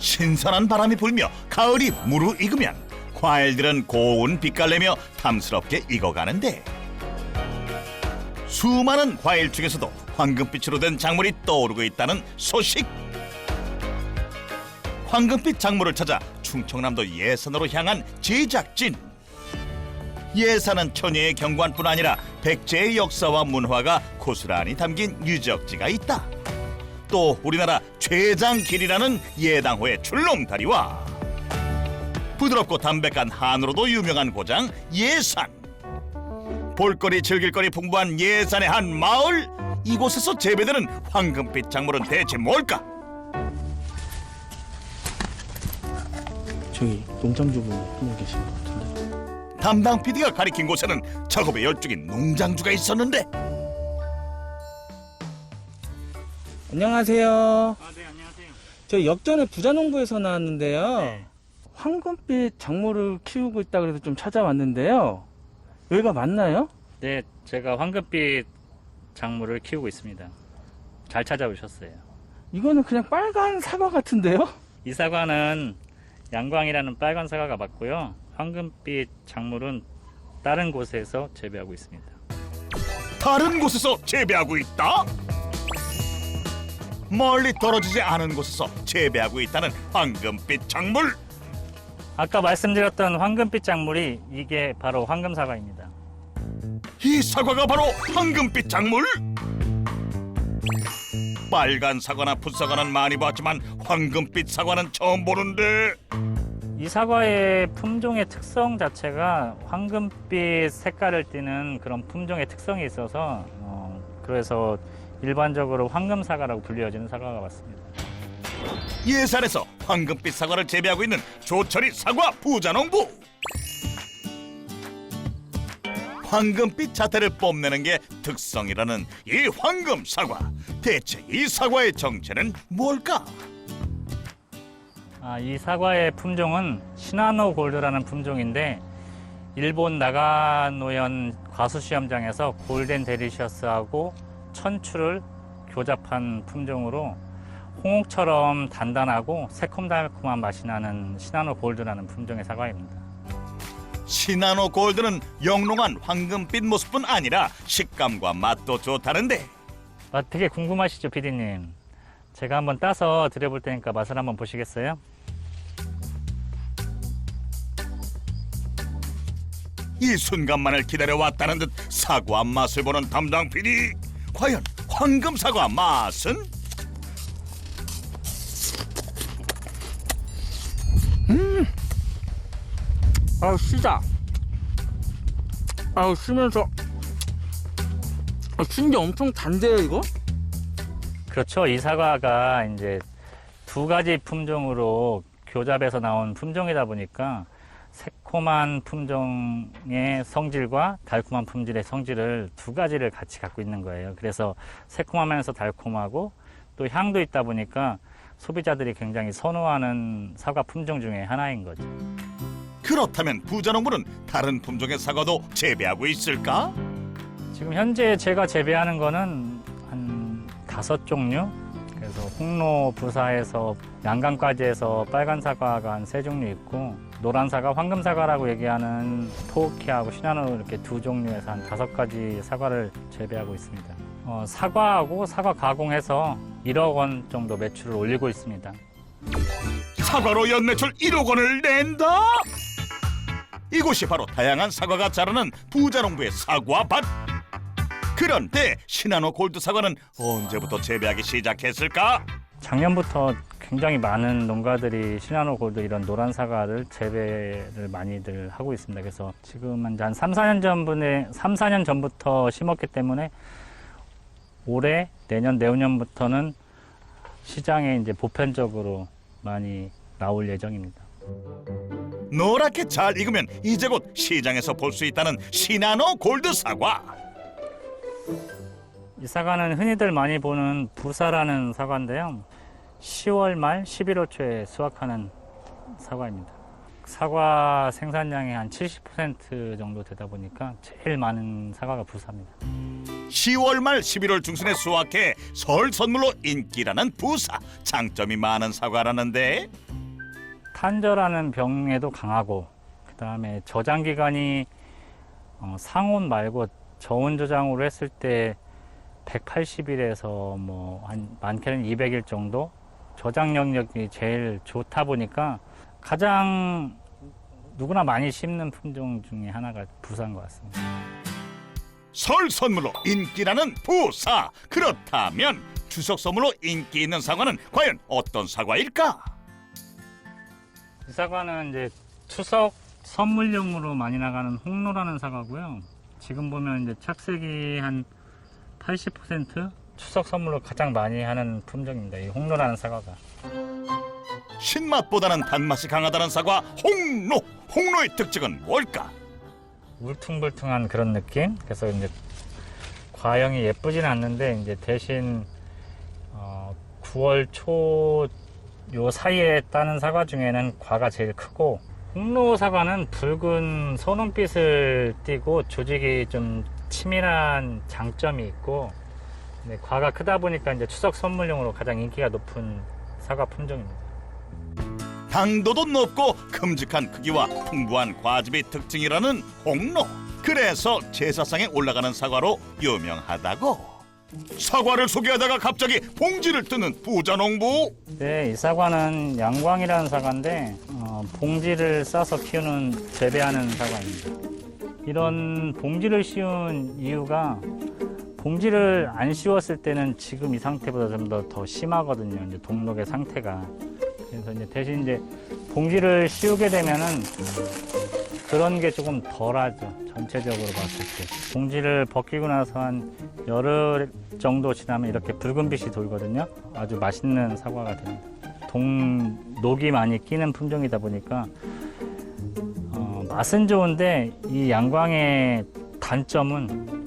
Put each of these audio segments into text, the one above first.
신선한 바람이 불며 가을이 무르익으면 과일들은 고운 빛깔 내며 탐스럽게 익어가는데 수많은 과일 중에서도 황금빛으로 된 작물이 떠오르고 있다는 소식. 황금빛 작물을 찾아 충청남도 예산으로 향한 제작진. 예산은 천혜의 경관뿐 아니라 백제의 역사와 문화가 고스란히 담긴 유적지가 있다. 또 우리나라 최장 길이라는 예당호의 출렁다리와 부드럽고 담백한 한우로도 유명한 고장 예산. 볼거리 즐길거리 풍부한 예산의 한 마을 이곳에서 재배되는 황금빛 작물은 대체 뭘까? 저기 농장주분 한분 계신 것 같은데. 담당 PD가 가리킨 곳에는 작업에 열중인 농장주가 있었는데 안녕하세요. 아, 네, 안녕하세요. 저 역전의 부자농부에서 나왔는데요. 네. 황금빛 작물을 키우고 있다 그래서 좀 찾아왔는데요. 여기가 맞나요? 네, 제가 황금빛 작물을 키우고 있습니다. 잘 찾아오셨어요. 이거는 그냥 빨간 사과 같은데요? 이 사과는 양광이라는 빨간 사과가 맞고요. 황금빛 작물은 다른 곳에서 재배하고 있습니다. 다른 곳에서 재배하고 있다? 멀리 떨어지지 않은 곳에서 재배하고 있다는 황금빛 작물 아까 말씀드렸던 황금빛 작물이 이게 바로 황금 사과입니다. 이 사과가 바로 황금빛 작물? 빨간 사과나 풋사과는 많이 봤지만 황금빛 사과는 처음 보는데 이 사과의 품종의 특성 자체가 황금빛 색깔을 띠는 그런 품종의 특성이 있어서 어, 그래서 일반적으로 황금 사과라고 불려지는 사과가 맞습니다. 예산에서 황금빛 사과를 재배하고 있는 조철이 사과 부자농부 황금빛 자태를 뽐내는 게 특성이라는 이 황금 사과 대체 이 사과의 정체는 뭘까? 아, 이 사과의 품종은 시나노 골드라는 품종인데 일본 나가노현 과수시험장에서 골덴 데리셔스하고 천추를 교잡한 품종으로 홍옥처럼 단단하고 새콤달콤한 맛이 나는 시나노 골드라는 품종의 사과입니다. 시나노 골드는 영롱한 황금빛 모습뿐 아니라 식감과 맛도 좋다는데 아, 되게 궁금하시죠, 피디님? 제가 한번 따서 드려볼 테니까 맛을 한번 보시겠어요? 이 순간만을 기다려왔다는 듯 사과 맛을 보는 담당 PD 과연 황금 사과 맛은? 아우, 쓰다. 아우, 쓰면서. 아, 쓴게 엄청 단데요, 이거? 그렇죠. 이 사과가 이제 두 가지 품종으로 교잡에서 나온 품종이다 보니까 새콤한 품종의 성질과 달콤한 품질의 성질을 두 가지를 같이 갖고 있는 거예요. 그래서 새콤하면서 달콤하고 또 향도 있다 보니까 소비자들이 굉장히 선호하는 사과 품종 중에 하나인 거죠. 그렇다면 부자농부는 다른 품종의 사과도 재배하고 있을까? 지금 현재 제가 재배하는 거는 한 다섯 종류. 그래서 홍로 부사에서 양강까지 해서 빨간 사과가 한 세 종류 있고 노란 사과, 황금 사과라고 얘기하는 토끼하고 시나노 이렇게 두 종류에서 한 다섯 가지 사과를 재배하고 있습니다. 어, 사과하고 사과 가공해서 1억 원 정도 매출을 올리고 있습니다. 사과로 연매출 1억 원을 낸다? 이곳이 바로 다양한 사과가 자라는 부자농부의 사과밭. 그런데 시나노 골드 사과는 언제부터 재배하기 시작했을까? 작년부터 굉장히 많은 농가들이 시나노 골드 이런 노란 사과를 재배를 많이들 하고 있습니다. 그래서 지금 한 3, 4년 전분에 3, 4년 전부터 심었기 때문에 올해 내년 내후년부터는 시장에 이제 보편적으로 많이 나올 예정입니다. 노랗게 잘 익으면 이제 곧 시장에서 볼 수 있다는 시나노 골드 사과. 이 사과는 흔히들 많이 보는 부사라는 사과인데요. 10월 말 11월 초에 수확하는 사과입니다. 사과 생산량의 한 70% 정도 되다 보니까 제일 많은 사과가 부사입니다. 10월 말 11월 중순에 수확해 설 선물로 인기라는 부사 장점이 많은 사과라는데 탄저라는 병에도 강하고 그 다음에 저장 기간이 어, 상온 말고 저온 저장으로 했을 때 180일에서 뭐 한 많게는 200일 정도 저장 영역이 제일 좋다 보니까 가장 누구나 많이 심는 품종 중에 하나가 부사인 것 같습니다. 설 선물로 인기라는 부사 그렇다면 추석 선물로 인기 있는 사과는 과연 어떤 사과일까? 이 사과는 이제 추석 선물용으로 많이 나가는 홍로라는 사과고요. 지금 보면 이제 착색이 한 80% 추석 선물로 가장 많이 하는 품종입니다. 이 홍로라는 사과가. 신맛보다는 단맛이 강하다는 사과 홍로 홍로의 특징은 뭘까? 울퉁불퉁한 그런 느낌. 그래서 이제 과형이 예쁘진 않는데 이제 대신 어, 9월 초 요 사이에 따는 사과 중에는 과가 제일 크고 홍로 사과는 붉은 선홍빛을 띠고 조직이 좀 치밀한 장점이 있고 네, 과가 크다 보니까 이제 추석 선물용으로 가장 인기가 높은 사과 품종입니다. 당도도 높고 큼직한 크기와 풍부한 과즙이 특징이라는 홍로 그래서 제사상에 올라가는 사과로 유명하다고 사과를 소개하다가 갑자기 봉지를 뜯는 부자 농부 네, 이 사과는 양광이라는 사과인데 어, 봉지를 싸서 키우는 재배하는 사과입니다. 이런 봉지를 씌운 이유가 봉지를 안 씌웠을 때는 지금 이 상태보다 좀 더 더 심하거든요. 이제 동록의 상태가. 그래서 이제 대신 이제 봉지를 씌우게 되면은 그런 게 조금 덜하죠. 전체적으로 봤을 때. 봉지를 벗기고 나서 한 열흘 정도 지나면 이렇게 붉은 빛이 돌거든요. 아주 맛있는 사과가 됩니다. 동록이 많이 끼는 품종이다 보니까 어, 맛은 좋은데 이 양광의 단점은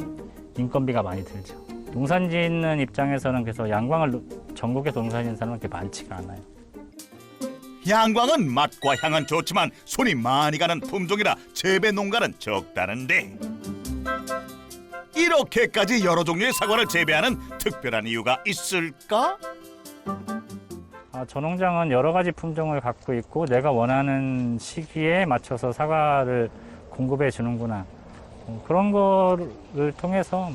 인건비가 많이 들죠. 농산 짓는 입장에서는 그래서 양광을 농사 짓는 사람은 그렇게 많지가 않아요. 양광은 맛과 향은 좋지만 손이 많이 가는 품종이라 재배 농가는 적다는데 이렇게까지 여러 종류의 사과를 재배하는 특별한 이유가 있을까? 아, 저 농장은 여러 가지 품종을 갖고 있고 내가 원하는 시기에 맞춰서 사과를 공급해 주는구나. 어, 그런 거를 통해서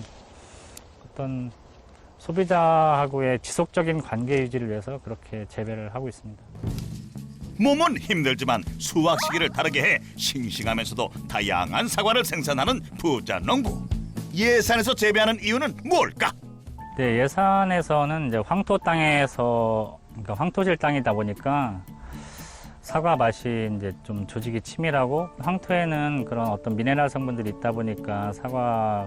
어떤 소비자하고의 지속적인 관계 유지를 위해서 그렇게 재배를 하고 있습니다. 몸은 힘들지만 수확 시기를 다르게 해 싱싱하면서도 다양한 사과를 생산하는 부자 농부 예산에서 재배하는 이유는 뭘까? 네, 예산에서는 이제 황토 땅에서 그러니까 황토질 땅이다 보니까 사과 맛이 이제 좀 조직이 치밀하고 황토에는 그런 어떤 미네랄 성분들이 있다 보니까 사과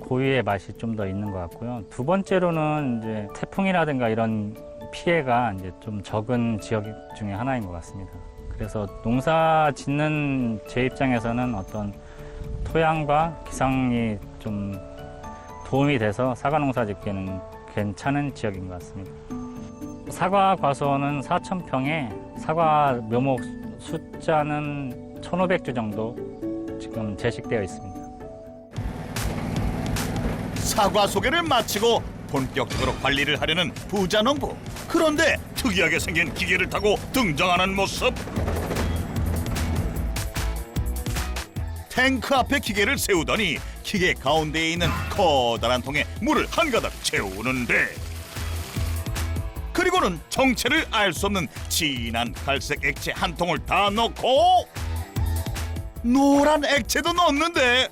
고유의 맛이 좀 더 있는 것 같고요. 두 번째로는 이제 태풍이라든가 이런 피해가 이제 좀 적은 지역 중에 하나인 것 같습니다. 그래서 농사 짓는 제 입장에서는 어떤 토양과 기상이 좀 도움이 돼서 사과 농사 짓기에는 괜찮은 지역인 것 같습니다. 사과 과수원은 4,000평에 사과 묘목 숫자는 1,500주 정도 지금 제식되어 있습니다. 사과 소개를 마치고 본격적으로 관리를 하려는 부자 농부 그런데 특이하게 생긴 기계를 타고 등장하는 모습 탱크 앞에 기계를 세우더니 기계 가운데에 있는 커다란 통에 물을 한가득 채우는데 그리고는 정체를 알 수 없는 진한 갈색 액체 한 통을 다 넣고 노란 액체도 넣었는데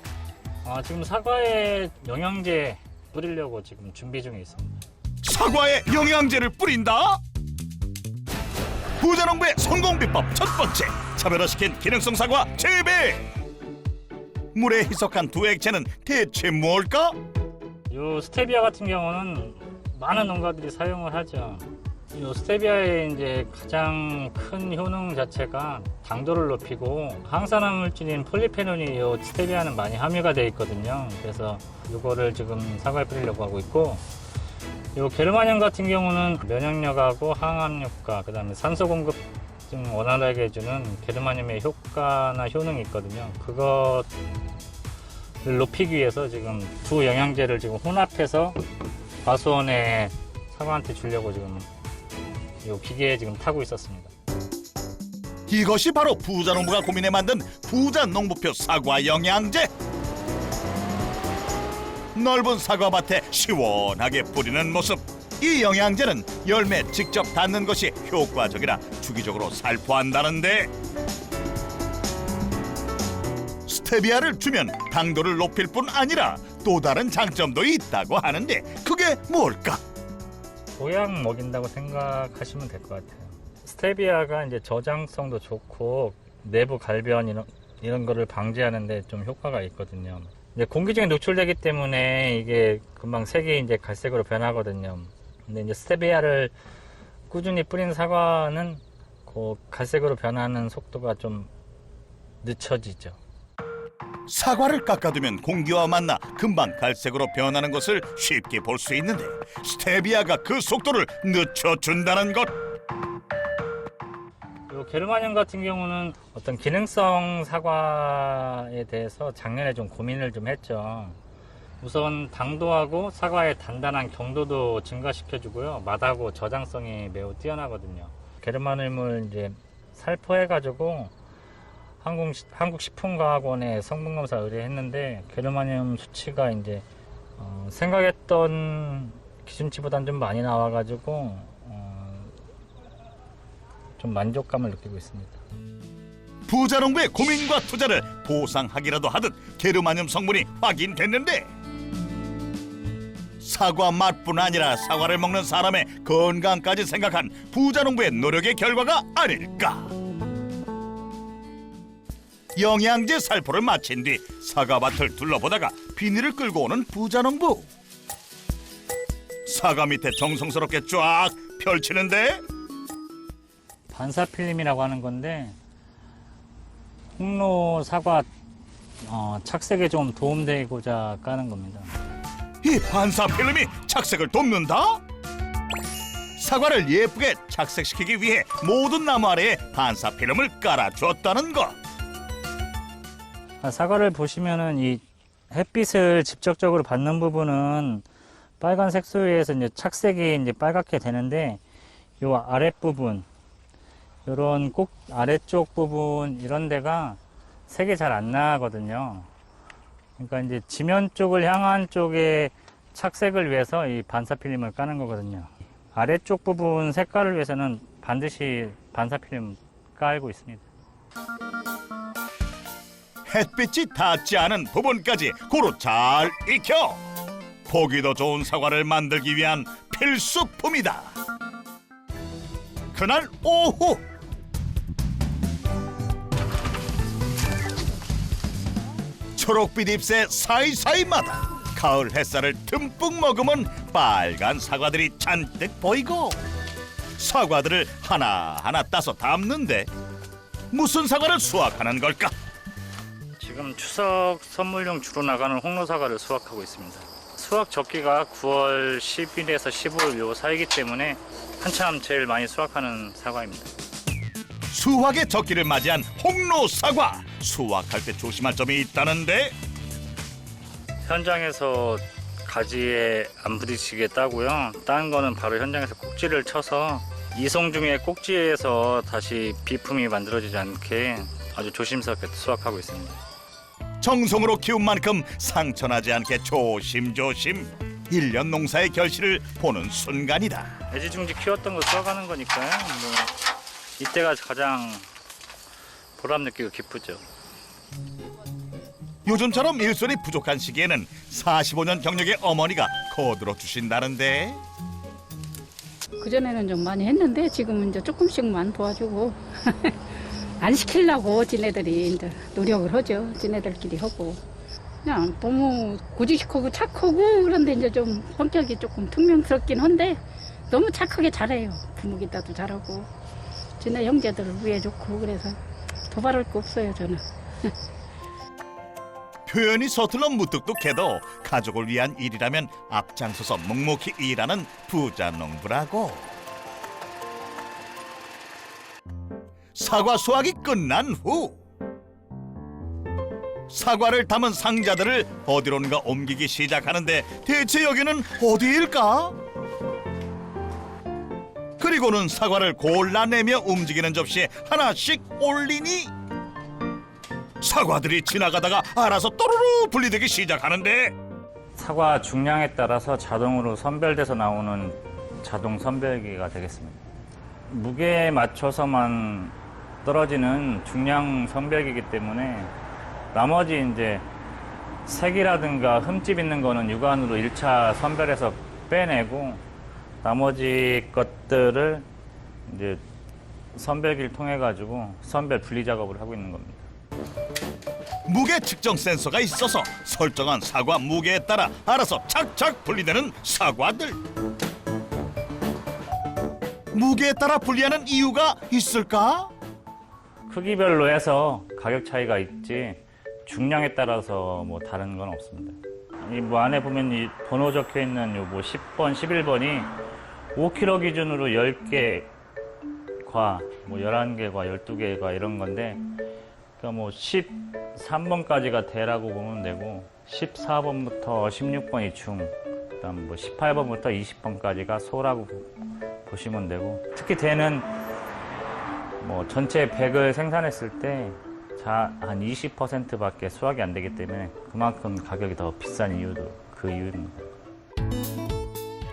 아, 지금 사과에 영양제 뿌리려고 지금 준비 중에 있습니다. 사과에 영양제를 뿌린다? 부자농부의 성공 비법 첫 번째 차별화시킨 기능성 사과 재배 물에 희석한 두 액체는 대체 뭘까? 요 스테비아 같은 경우는 많은 농가들이 사용을 하죠. 요 스테비아의 이제 가장 큰 효능 자체가 당도를 높이고 항산화 물질인 폴리페놀이 요 스테비아는 많이 함유가 되어 있거든요. 그래서 요거를 지금 사과에 뿌리려고 하고 있고 요 게르마늄 같은 경우는 면역력하고 항암 효과, 그다음에 산소 공급 좀 원활하게 해주는 게르마늄의 효과나 효능이 있거든요. 그것을 높이기 위해서 지금 두 영양제를 지금 혼합해서 과수원에 사과한테 주려고 지금 요 기계에 지금 타고 있었습니다. 이것이 바로 부자 농부가 고민해 만든 부자 농부표 사과 영양제. 넓은 사과밭에 시원하게 뿌리는 모습. 이 영양제는 열매 직접 닿는 것이 효과적이라 주기적으로 살포한다는데 스테비아를 주면 당도를 높일 뿐 아니라 또 다른 장점도 있다고 하는데 그게 뭘까? 보약 먹인다고 생각하시면 될 것 같아요. 스테비아가 이제 저장성도 좋고 내부 갈변 이런 이런 거를 방지하는데 좀 효과가 있거든요. 이제 공기중에 노출되기 때문에 이게 금방 색이 이제 갈색으로 변하거든요. 근데 이제 스테비아를 꾸준히 뿌린 사과는 그 갈색으로 변하는 속도가 좀 늦춰지죠. 사과를 깎아두면 공기와 만나 금방 갈색으로 변하는 것을 쉽게 볼 수 있는데 스테비아가 그 속도를 늦춰준다는 것. 요 게르마늄 같은 경우는 어떤 기능성 사과에 대해서 작년에 좀 고민을 좀 했죠. 우선 당도하고 사과의 단단한 경도도 증가시켜주고요. 맛하고 저장성이 매우 뛰어나거든요. 게르마늄을 이제 살포해가지고 한국, 한국식품과학원에 성분검사 의뢰했는데 게르마늄 수치가 이제 어, 생각했던 기준치보다는 좀 많이 나와가지고 어, 좀 만족감을 느끼고 있습니다. 부자 농부의 고민과 투자를 보상하기라도 하듯 게르마늄 성분이 확인됐는데 사과 맛뿐 아니라 사과를 먹는 사람의 건강까지 생각한 부자 농부의 노력의 결과가 아닐까. 영양제 살포를 마친 뒤 사과밭을 둘러보다가 비닐을 끌고 오는 부자 농부. 사과 밑에 정성스럽게 쫙 펼치는데 반사 필름이라고 하는 건데 홍로 사과 어, 착색에 좀 도움되고자 까는 겁니다. 이 반사 필름이 착색을 돕는다? 사과를 예쁘게 착색시키기 위해 모든 나무 아래에 반사 필름을 깔아줬다는 것. 아, 사과를 보시면은 이 햇빛을 직접적으로 받는 부분은 빨간 색소에 의해서 이제 착색이 이제 빨갛게 되는데 요 아랫부분 요런 꼭 아래쪽 부분 이런 데가 색이 잘 안 나거든요. 그러니까 이제 지면 쪽을 향한 쪽에 착색을 위해서 이 반사 필름을 까는 거거든요. 아래쪽 부분 색깔을 위해서는 반드시 반사 필름 깔고 있습니다. 햇빛이 닿지 않은 부분까지 고루 잘 익혀 보기도 좋은 사과를 만들기 위한 필수품이다. 그날 오후 초록빛 잎새 사이사이마다 가을 햇살을 듬뿍 머금은 빨간 사과들이 잔뜩 보이고 사과들을 하나하나 따서 담는데 무슨 사과를 수확하는 걸까? 지금 추석 선물용 주로 나가는 홍로 사과를 수확하고 있습니다. 수확 적기가 9월 10일에서 15일 요 사이기 때문에 한참 제일 많이 수확하는 사과입니다. 수확의 적기를 맞이한 홍로 사과 수확할 때 조심할 점이 있다는데 현장에서 가지에 안 부딪히게 따고요. 딴 거는 바로 현장에서 꼭지를 쳐서 이송 중에 꼭지에서 다시 비품이 만들어지지 않게 아주 조심스럽게 수확하고 있습니다. 정성으로 키운 만큼 상처나지 않게 조심조심 일년 농사의 결실을 보는 순간이다 애지중지 키웠던 거 수확하는 거니까요. 뭐 이때가 가장 보람 느끼고 기쁘죠. 요즘처럼 일손이 부족한 시기에는 45년 경력의 어머니가 거들어 주신다는데 그전에는 좀 많이 했는데 지금은 이제 조금씩만 도와주고 안 시키려고 지네들이 이제 노력을 하죠. 지네들끼리 하고. 그냥 너무 고지식하고 착하고 그런데 이제 좀 성격이 조금 퉁명스럽긴 한데 너무 착하게 잘해요. 부모기다도 잘하고 지네 형제들을 위해 좋고 그래서 도발할 거 없어요 저는. 표현이 서툴러 무뚝뚝해도 가족을 위한 일이라면 앞장서서 묵묵히 일하는 부자 농부라고 사과 수확이 끝난 후 사과를 담은 상자들을 어디론가 옮기기 시작하는데 대체 여기는 어디일까? 그리고는 사과를 골라내며 움직이는 접시에 하나씩 올리니 사과들이 지나가다가 알아서 또르르 분리되기 시작하는데 사과 중량에 따라서 자동으로 선별돼서 나오는 자동 선별기가 되겠습니다. 무게에 맞춰서만 떨어지는 중량 선별기이기 때문에 나머지 이제 색이라든가 흠집 있는 거는 육안으로 1차 선별해서 빼내고 나머지 것들을 이제 선별기를 통해 가지고 선별 분리 작업을 하고 있는 겁니다. 무게 측정 센서가 있어서 설정한 사과 무게에 따라 알아서 착착 분리되는 사과들. 무게에 따라 분리하는 이유가 있을까? 크기별로 해서 가격 차이가 있지 중량에 따라서 뭐 다른 건 없습니다. 이 뭐 안에 보면 이 번호 적혀 있는 요뭐 10번, 11번이 5kg 기준으로 10개 과 뭐 11개과 12개가 이런 건데 그러니까 뭐 13번까지가 대라고 보면 되고 14번부터 16번이 중, 그다음 뭐 18번부터 20번까지가 소라고 보- 보시면 되고 특히 대는 뭐 전체 100을 생산했을 때 한 20%밖에 수확이 안 되기 때문에 그만큼 가격이 더 비싼 이유도 그 이유입니다.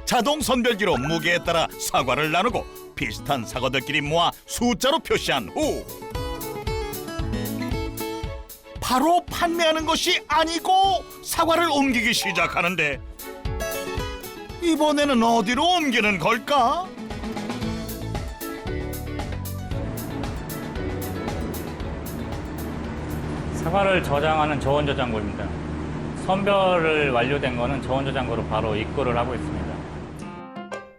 자동 선별기로 무게에 따라 사과를 나누고 비슷한 사과들끼리 모아 숫자로 표시한 후 바로 판매하는 것이 아니고 사과를 옮기기 시작하는데 이번에는 어디로 옮기는 걸까? 사과를 저장하는 저온 저장고입니다. 선별을 완료된 거는 저온 저장고로 바로 입고를 하고 있습니다.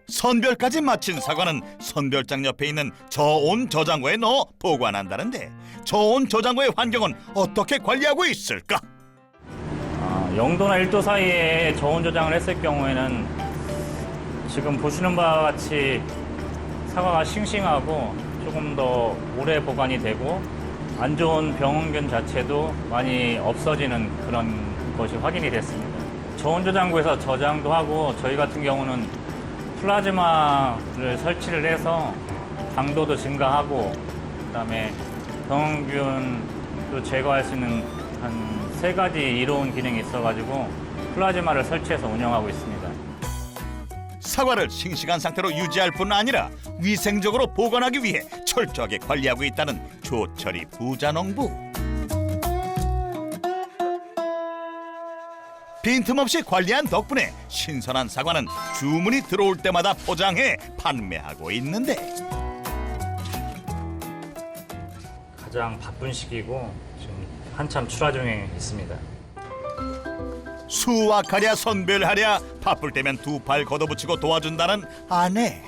선별까지 마친 사과는 선별장 옆에 있는 저온 저장고에 넣어 보관한다는데 저온 저장고의 환경은 어떻게 관리하고 있을까? 아, 0도나 1도 사이에 저온 저장을 했을 경우에는 지금 보시는 바와 같이 사과가 싱싱하고 조금 더 오래 보관이 되고 안 좋은 병원균 자체도 많이 없어지는 그런 것이 확인이 됐습니다. 저온 저장고에서 저장도 하고 저희 같은 경우는 플라즈마를 설치를 해서 당도도 증가하고 그다음에 병원균도 제거할 수 있는 한 세 가지 이로운 기능이 있어가지고 플라즈마를 설치해서 운영하고 있습니다. 사과를 싱싱한 상태로 유지할 뿐 아니라 위생적으로 보관하기 위해 철저하게 관리하고 있다는 조철이 부자농부. 빈틈없이 관리한 덕분에 신선한 사과는 주문이 들어올 때마다 포장해 판매하고 있는데 가장 바쁜 시기고 지금 한참 출하 중에 있습니다. 수확하랴 선별하랴 바쁠 때면 두 팔 걷어붙이고 도와준다는 아내.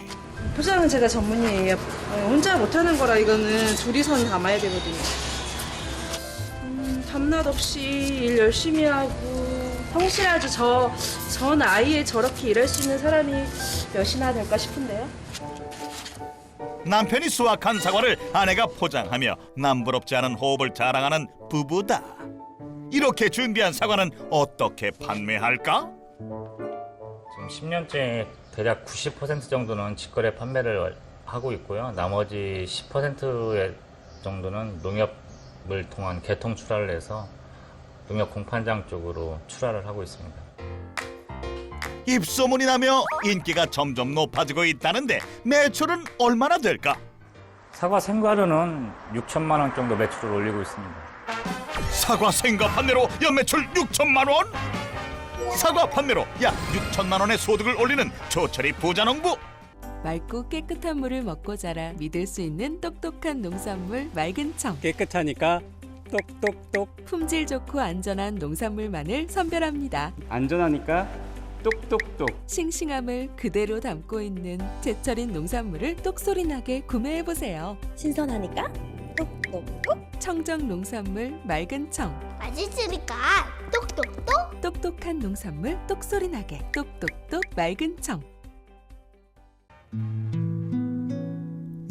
포장은 제가 전문이에요. 어, 혼자 못하는 거라 이거는 둘이선 담아야 되거든요. 음, 밤낮 없이 일 열심히 하고 성실하지 저, 저 나이에 저렇게 일할 수 있는 사람이 몇이나 될까 싶은데요. 남편이 수확한 사과를 아내가 포장하며 남부럽지 않은 호흡을 자랑하는 부부다. 이렇게 준비한 사과는 어떻게 판매할까? 지금 10년째 대략 90% 정도는 직거래 판매를 하고 있고요. 나머지 10%의 정도는 농협을 통한 개통 출하를 해서 농협 공판장 쪽으로 출하를 하고 있습니다. 입소문이 나며 인기가 점점 높아지고 있다는데 매출은 얼마나 될까? 사과 생과류는 6천만 원 정도 매출을 올리고 있습니다. 사과 생과 판매로 연매출 6천만 원? 사과 판매로 약 6천만 원의 소득을 올리는 조철이 부자농부. 맑고 깨끗한 물을 먹고 자라 믿을 수 있는 똑똑한 농산물 맑은 청. 깨끗하니까 똑똑똑 품질 좋고 안전한 농산물만을 선별합니다. 안전하니까 똑똑똑 싱싱함을 그대로 담고 있는 제철인 농산물을 똑소리나게 구매해 보세요. 신선하니까 똑똑똑 청정 농산물 맑은 청. 맛있으니까 똑똑똑 똑똑한 농산물 똑소리 나게 똑똑똑 맑은 청.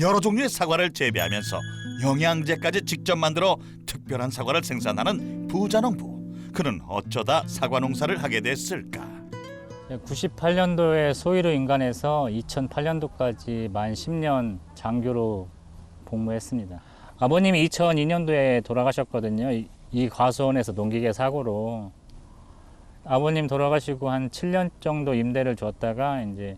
여러 종류의 사과를 재배하면서 영양제까지 직접 만들어 특별한 사과를 생산하는 부자농부. 그는 어쩌다 사과 농사를 하게 됐을까? 98년도에 소위로 인간해서 2008년도까지 만 10년 장교로 복무했습니다. 아버님이 2002년도에 돌아가셨거든요. 이, 이 과수원에서 농기계 사고로 아버님 돌아가시고 한 7년 정도 임대를 줬다가 이제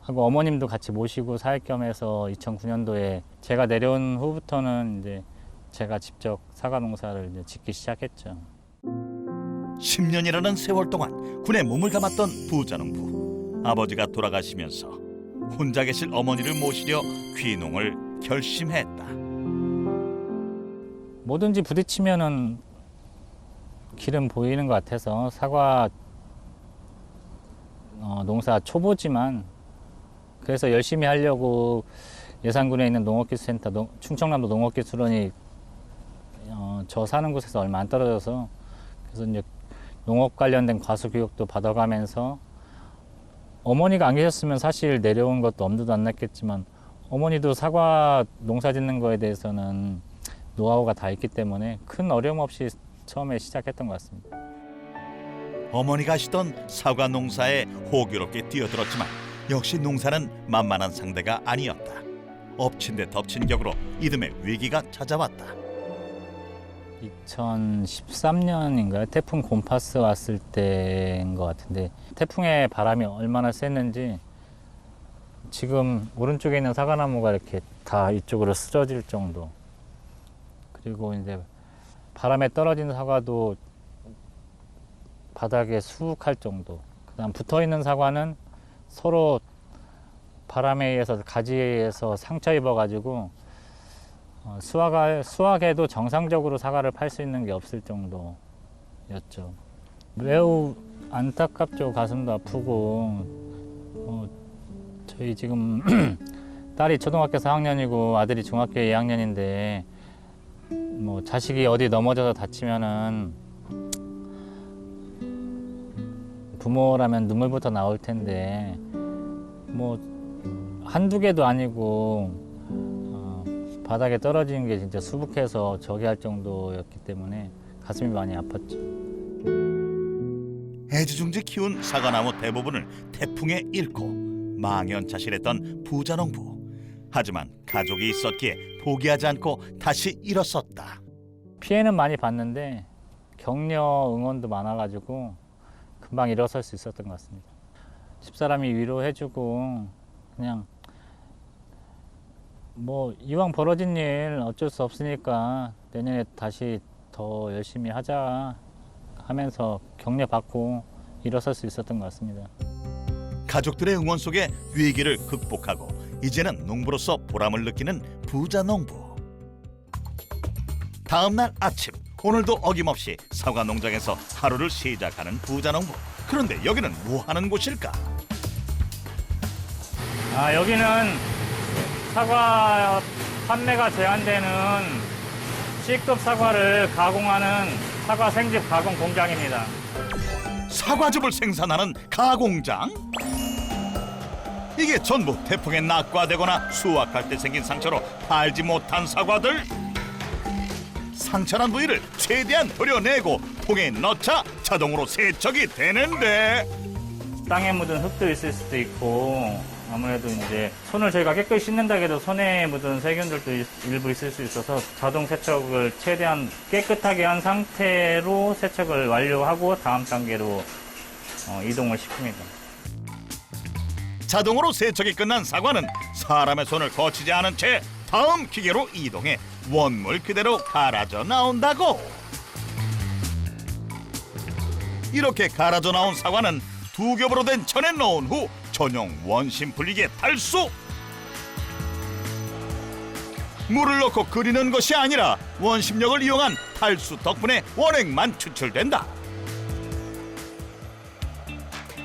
하고 어머님도 같이 모시고 살 겸해서 2009년도에 제가 내려온 후부터는 이제 제가 직접 사과 농사를 이제 짓기 시작했죠. 10년이라는 세월 동안 군에 몸을 감았던 부자농부 아버지가 돌아가시면서 혼자 계실 어머니를 모시려 귀농을 결심했다. 뭐든지 부딪히면은 길은 보이는 것 같아서 사과 어, 농사 초보지만 그래서 열심히 하려고 예산군에 있는 농업기술센터 농- 충청남도 농업기술원이 어, 저 사는 곳에서 얼마 안 떨어져서 그래서 이제 농업 관련된 과수 교육도 받아가면서 어머니가 안 계셨으면 사실 내려온 것도 엄두도 안 났겠지만 어머니도 사과 농사 짓는 거에 대해서는 노하우가 다 있기 때문에 큰 어려움 없이 처음에 시작했던 것 같습니다. 어머니가 하시던 사과 농사에 호기롭게 뛰어들었지만 역시 농사는 만만한 상대가 아니었다. 엎친 데 덮친 격으로 이듬해 위기가 찾아왔다. 2013년인가요? 태풍 곰파스 왔을 때인 것 같은데 태풍의 바람이 얼마나 셌는지 지금 오른쪽에 있는 사과나무가 이렇게 다 이쪽으로 쓰러질 정도 그리고 이제 바람에 떨어진 사과도 바닥에 수북할 정도 그 다음 붙어 있는 사과는 서로 바람에 의해서 가지에 의해서 상처 입어 가지고 어, 수확할, 수확해도 정상적으로 사과를 팔 수 있는 게 없을 정도였죠. 매우 안타깝죠. 가슴도 아프고. 어, 저희 지금 딸이 초등학교 4학년이고 아들이 중학교 2학년인데 뭐 자식이 어디 넘어져서 다치면은 부모라면 눈물부터 나올 텐데 뭐 한두 개도 아니고 어, 바닥에 떨어지는 게 진짜 수북해서 저기 할 정도였기 때문에 가슴이 많이 아팠죠. 애지중지 키운 사과나무 대부분을 태풍에 잃고 망연자실했던 부자 농부. 하지만 가족이 있었기에 포기하지 않고 다시 일어섰다. 피해는 많이 봤는데 격려 응원도 많아가지고 금방 일어설 수 있었던 것 같습니다. 집사람이 위로해주고 그냥 뭐 이왕 벌어진 일 어쩔 수 없으니까 내년에 다시 더 열심히 하자 하면서 격려 받고 일어설 수 있었던 것 같습니다. 가족들의 응원 속에 위기를 극복하고 이제는 농부로서 보람을 느끼는 부자 농부. 다음 날 아침 오늘도 어김없이 사과 농장에서 하루를 시작하는 부자 농부. 그런데 여기는 뭐 하는 곳일까? 아, 여기는 사과 판매가 제한되는 C급 사과를 가공하는 사과 생집 가공 공장입니다. 사과즙을 생산하는 가공장? 이게 전부 태풍에 낙과되거나 수확할 때 생긴 상처로 팔지 못한 사과들? 상처난 부위를 최대한 도려내고 통에 넣자 자동으로 세척이 되는데 땅에 묻은 흙도 있을 수도 있고 아무래도 이제 손을 저희가 깨끗이 씻는다 해도 손에 묻은 세균들도 있- 일부 있을 수 있어서 자동 세척을 최대한 깨끗하게 한 상태로 세척을 완료하고 다음 단계로 어, 이동을 시킵니다. 자동으로 세척이 끝난 사과는 사람의 손을 거치지 않은 채 다음 기계로 이동해 원물 그대로 갈아져 나온다고. 이렇게 갈아져 나온 사과는 두 겹으로 된 천에 넣은 후 전용 원심 분리기에 탈수. 물을 넣고 끓이는 것이 아니라 원심력을 이용한 탈수 덕분에 원액만 추출된다.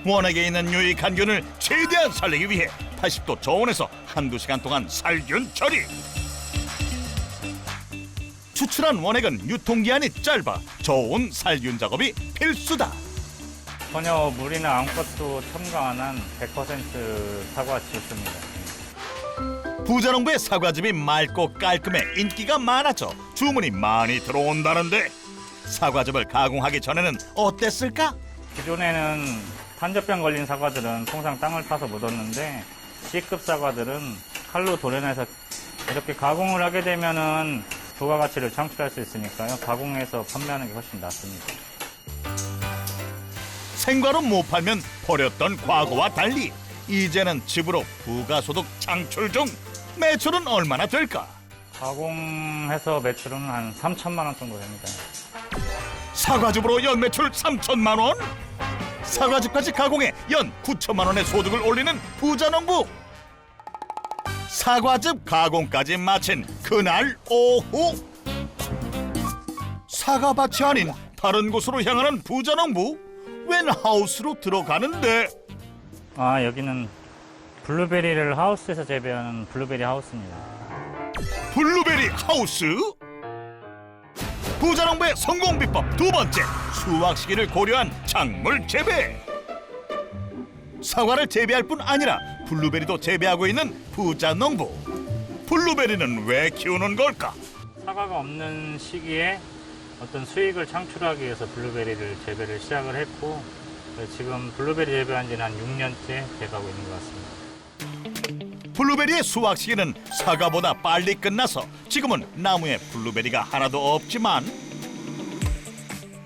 원액에 있는 유익한 균을 최대한 살리기 위해 80도 저온에서 한두 시간 동안 살균 처리. 추출한 원액은 유통기한이 짧아 저온 살균 작업이 필수다. 전혀 물이나 아무것도 첨가 안 한 100% 사과 주스입니다. 부자농부의 사과즙이 맑고 깔끔해 인기가 많아져 주문이 많이 들어온다는데 사과즙을 가공하기 전에는 어땠을까? 기존에는 환저병 걸린 사과들은 통상 땅을 파서 묻었는데 C급 사과들은 칼로 도려내서 이렇게 가공을 하게 되면은 부가 가치를 창출할 수 있으니까요. 가공해서 판매하는 게 훨씬 낫습니다. 생과로 못 팔면 버렸던 과거와 달리 이제는 집으로 부가소득 창출 중 매출은 얼마나 될까? 가공해서 매출은 한 3천만 원 정도 됩니다. 사과즙으로 연 매출 3천만 원? 사과즙까지 가공해 연 9천만 원의 소득을 올리는 부자 농부. 사과즙 가공까지 마친 그날 오후 사과밭이 아닌 다른 곳으로 향하는 부자 농부 웬 하우스로 들어가는데 아, 여기는 블루베리를 하우스에서 재배하는 블루베리 하우스입니다. 블루베리 하우스 부자농부의 성공 비법 두 번째 수확 시기를 고려한 작물 재배. 사과를 재배할 뿐 아니라 블루베리도 재배하고 있는 부자농부. 블루베리는 왜 키우는 걸까? 사과가 없는 시기에 어떤 수익을 창출하기 위해서 블루베리를 재배를 시작을 했고 지금 블루베리 재배한 지는 한 6년째 돼가고 있는 것 같습니다. 블루베리의 수확 시기는 사과보다 빨리 끝나서 지금은 나무에 블루베리가 하나도 없지만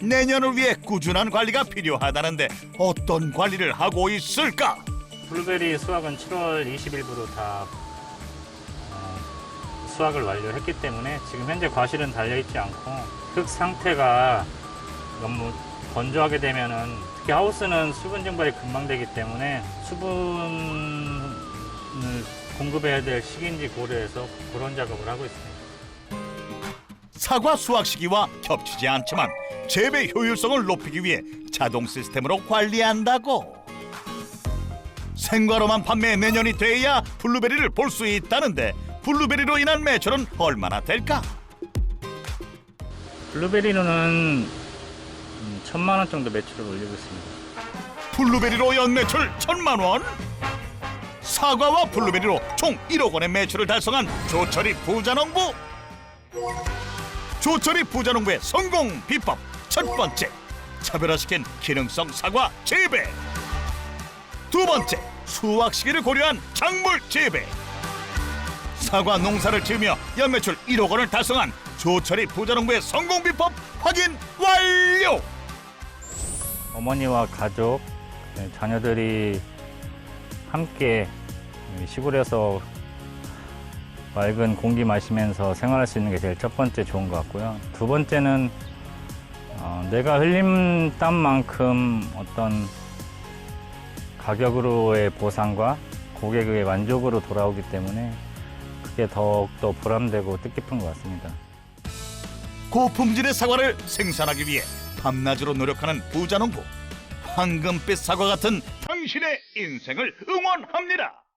내년을 위해 꾸준한 관리가 필요하다는데 어떤 관리를 하고 있을까? 블루베리 수확은 7월 20일부로 다 어, 수확을 완료했기 때문에 지금 현재 과실은 달려있지 않고 흙 상태가 너무 건조하게 되면은 특히 하우스는 수분 증발이 금방 되기 때문에 수분을 공급해야 될 시기인지 고려해서 그런 작업을 하고 있습니다. 사과 수확 시기와 겹치지 않지만 재배 효율성을 높이기 위해 자동 시스템으로 관리한다고. 생과로만 판매 내년이 돼야 블루베리를 볼 수 있다는데 블루베리로 인한 매출은 얼마나 될까? 블루베리로는 음, 천만 원 정도 매출을 올리고 있습니다. 블루베리로 연매출 천만 원? 사과와 블루베리로 총 1억 원의 매출을 달성한 조철이 부자농부. 조철이 부자농부의 성공 비법 첫 번째 차별화시킨 기능성 사과 재배. 두 번째 수확 시기를 고려한 작물 재배. 사과 농사를 지으며 연매출 1억 원을 달성한 조철이 부자농부의 성공 비법 확인 완료. 어머니와 가족, 네, 자녀들이 함께 시골에서 맑은 공기 마시면서 생활할 수 있는 게 제일 첫 번째 좋은 것 같고요. 두 번째는 어, 내가 흘린 땀만큼 어떤 가격으로의 보상과 고객의 만족으로 돌아오기 때문에 그게 더욱더 보람되고 뜻깊은 것 같습니다. 고품질의 사과를 생산하기 위해 밤낮으로 노력하는 부자 농부 황금빛 사과 같은 당신의 인생을 응원합니다.